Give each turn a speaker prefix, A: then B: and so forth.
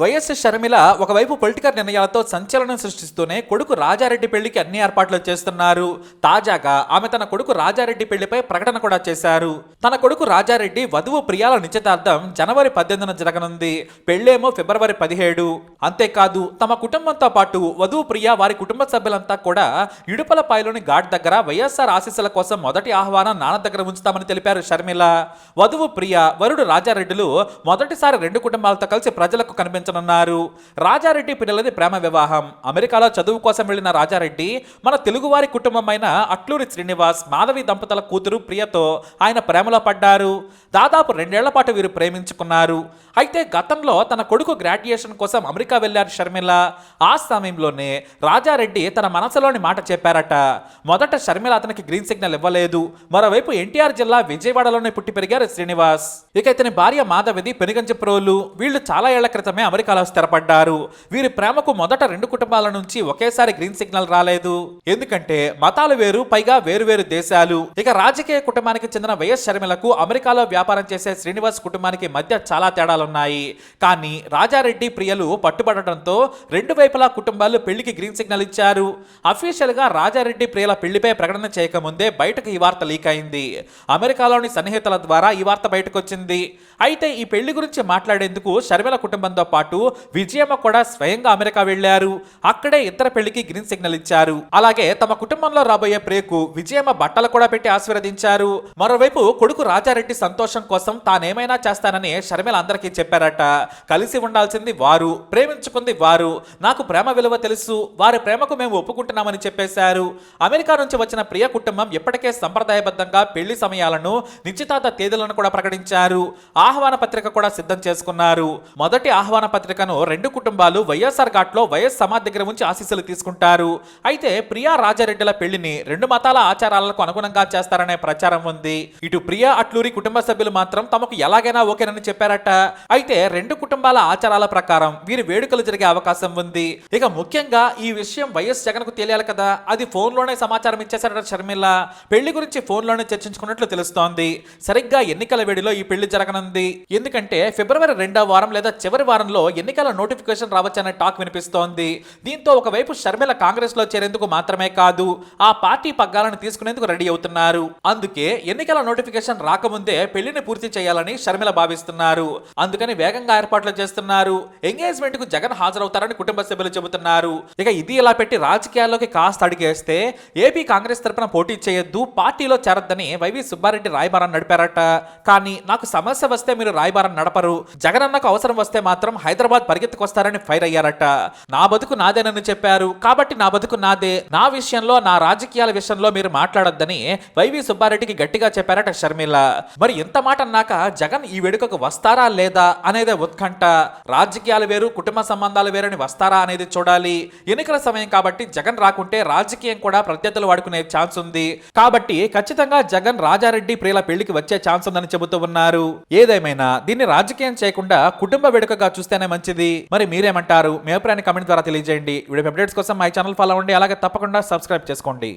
A: YS Sharmila ఒకవైపు political నిర్ణయాలతో సంచలనం సృష్టిస్తూనే కొడుకు రాజారెడ్డి పెళ్ళికి అన్ని ఏర్పాట్లు చేస్తున్నారు. తాజాగా ఆమె తన కొడుకు రాజారెడ్డి పెళ్ళిపై ప్రకటన కూడా చేశారు. తన కొడుకు రాజారెడ్డి వధువు ప్రియాల నిశ్చితార్థం జనవరి పద్దెనిమిదిన జరగనుంది. పెళ్ళేమో ఫిబ్రవరి పదిహేడు. అంతేకాదు తమ కుటుంబంతో పాటు వధువు ప్రియ వారి కుటుంబ సభ్యులంతా కూడా ఇడుపలపాయలోని ఘాట్ దగ్గర వైఎస్ఆర్ ఆశీస్సుల కోసం మొదటి ఆహ్వానం నాన్న దగ్గర ఉంచుతామని తెలిపారు షర్మిల. వధువు ప్రియ వరుడు రాజారెడ్డిలు మొదటిసారి రెండు కుటుంబాలతో కలిసి ప్రజలకు కనిపించనున్నారు రాజారెడ్డి పిల్లలది ప్రేమ వివాహం. అమెరికాలో చదువు కోసం వెళ్ళిన రాజారెడ్డి మన తెలుగువారి కుటుంబమైన అట్లూరి శ్రీనివాస్ మాధవి దంపతుల కూతురు ప్రియతో ఆయన ప్రేమలో పడ్డారు. దాదాపు రెండేళ్ళ పాటు వీరు ప్రేమించుకున్నారు. అయితే గతంలో తన కొడుకు గ్రాడ్యుయేషన్ కోసం అమెరికా వెళ్ళారు షర్మిల. ఆ సమయంలోనే రాజారెడ్డి తన మనసులోని మాట చెప్పారట. మొదట షర్మిల అతనికి గ్రీన్ సిగ్నల్ ఇవ్వలేదు. మరోవైపు ఎన్టీఆర్ జిల్లా విజయవాడలోనే పుట్టి పెరిగారు శ్రీనివాస్. ఇక ఇతని భార్య మాధవిది పెనుగంచి ప్రోలు. వీళ్ళు చాలా ఏళ్ళ క్రితమే అమెరికాలో స్థిరపడ్డారు. వీరి ప్రేమకు మొదట రెండు కుటుంబాల నుంచి ఒకేసారి గ్రీన్ సిగ్నల్ రాలేదు. ఎందుకంటే మతాలు వేరు పైగా వేరువేరు దేశాలు. ఇక రాజకీయ కుటుంబానికి చెందిన వైఎస్ షర్మిలకు అమెరికాలో వ్యాపారం చేసే శ్రీనివాస్ కుటుంబానికి మధ్య చాలా తేడాలున్నాయి. కానీ రాజారెడ్డి ప్రియలు పట్టుబడటంతో రెండు వైపులా కుటుంబాలు పెళ్ళికి గ్రీన్ సిగ్నల్ ఇచ్చారు. అఫీషియల్గా రాజారెడ్డి ప్రియల పెళ్ళిపై ప్రకటన చేయకముందే బయటకు ఈ వార్త లీక్ అయింది. అమెరికాలోని సన్నిహితుల ద్వారా ఈ వార్త బయటకు వచ్చింది అయితే ఈ పెళ్ళి గురించి మాట్లాడేందుకు షర్మిల కుటుంబంతో పాటు విజయమ్మ కూడా స్వయంగా అమెరికా వెళ్ళారు అక్కడే ఇద్దరు పెళ్ళికి గ్రీన్ సిగ్నల్ ఇచ్చారు. అలాగే తమ కుటుంబంలో రాబోయే ప్రేకు విజయమ్మ బట్టలు కూడా పెట్టి ఆశీర్వదించారు. మరోవైపు కొడుకు రాజారెడ్డి సంతోషం కోసం తానేమైనా చేస్తానని షర్మిల అందరికీ చెప్పారట. కలిసి ఉండాల్సింది వారు ప్రేమించుకుంది వారు. నాకు ప్రేమ విలువ తెలుసు వారి ప్రేమకు మేము ఒప్పుకుంటున్నామని చెప్పేశారు. అమెరికా నుంచి వచ్చిన ప్రియ కుటుంబం ఇప్పటికే సంప్రదాయబద్ధంగా పెళ్ళి సమయాలను నిశ్చితార్థ తేదీలను కూడా ప్రకటించారు. ఆహ్వాన పత్రిక కూడా సిద్ధం చేసుకున్నారు. మొదటి ఆహ్వాన పత్రికను రెండు కుటుంబాలు వైఎస్ఆర్ ఘాట్లో వైఎస్ సమాధి దగ్గర ఉంచి ఆశీస్సులు తీసుకుంటారు. అయితే ప్రియా రాజారెడ్డిల పెళ్ళిని రెండు మతాల ఆచారాలకు అనుగుణంగా చేస్తారనే ప్రచారం ఉంది. ఇటు ప్రియా అట్లూరి కుటుంబ సభ్యులు మాత్రం తమకు ఎలాగైనా ఓకేనని చెప్పారట. అయితే రెండు కుటుంబాల ఆచారాల ప్రకారం వీరి వేడుకలు జరిగే అవకాశం ఉంది. ఇక ముఖ్యంగా ఈ విషయం వైఎస్ జగన్కు తెలియాలి కదా? అది ఫోన్లోనే సమాచారం ఇచ్చేశారట షర్మిల. పెళ్ళి గురించి ఫోన్లోనే చర్చించుకున్నట్లు తెలుస్తోంది. సరిగ్గా ఎన్నికల వేడిలో ఈ పెళ్ళి జరగనుంది. ఎందుకంటే ఫిబ్రవరి రెండవ వారం లేదా చివరి వారంలో ఎన్నికల నోటిఫికేషన్ రావచ్చనే టాక్ వినిపిస్తోంది. దీంతో ఒకవైపు షర్మిల కాంగ్రెస్లో చేరేందుకు మాత్రమే కాదు ఆ పార్టీ పగ్గాలను తీసుకునేందుకు రెడీ అవుతున్నారు. అందుకే ఎన్నికల నోటిఫికేషన్ రాకముందే పెళ్ళిని పూర్తి చేయాలని షర్మిల భావిస్తున్నారు. అందుకని వేగంగా ఏర్పాట్లు చేస్తున్నారు. ఎంగేజ్మెంట్కు జగన్ హాజరవుతారని కుటుంబ సభ్యులు చెబుతున్నారు. ఇక ఇది ఇలా పెట్టి రాజకీయాల్లోకి కాస్త అడిగేస్తే ఏపీ కాంగ్రెస్ తరపున పోటీ చేయొద్దు పార్టీలో చేరద్దని వైవి సుబ్బారెడ్డి రాయబారం నడిపారట. కానీ నాకు సమస్య వస్తే మీరు రాయబారం నడపరు. జగన్ అన్నకు అవసరం వస్తే మాత్రం హైదరాబాద్ పరిగెత్తుకొస్తారని ఫైర్ అయ్యారట. నా బతుకు నాదేనని చెప్పారు. కాబట్టి నా బతుకు నాదే. నా విషయంలో నా రాజకీయాల విషయంలో మీరు మాట్లాడొద్దని వైవి సుబ్బారెడ్డికి గట్టిగా చెప్పారట షర్మిల. మరి ఇంత మాట అన్నాక జగన్ ఈ వేడుకకు వస్తారా లేదా అనేదే ఉత్కంఠ. రాజకీయాలు వేరు కుటుంబ సంబంధాలు వేరని వస్తారా అనేది చూడాలి. ఎన్నికల సమయం కాబట్టి జగన్ రాకుంటే రాజకీయం కూడా ప్రత్యర్థులు వాడుకునే ఛాన్స్ ఉంది. కాబట్టి ఖచ్చితంగా జగన్ రాజారెడ్డి ప్రియుల పెళ్ళికి వచ్చే ఛాన్స్ ఉందని చెబుతూ ఉన్నారు. ఏదేమైనా దీన్ని రాజకీయం చేయకుండా కుటుంబ వేడుకగా చూస్తే చూస్తేనే మంచిది. మరి మీరేమంటారు? మీ అభిప్రాయాన్ని కమెంట్ ద్వారా తెలియజేయండి. వీడియో అప్డేట్స్ కోసం మై ఛానల్ ఫాలో అవ్వండి. అలాగే తప్పకుండా సబ్స్క్రైబ్ చేసుకోండి.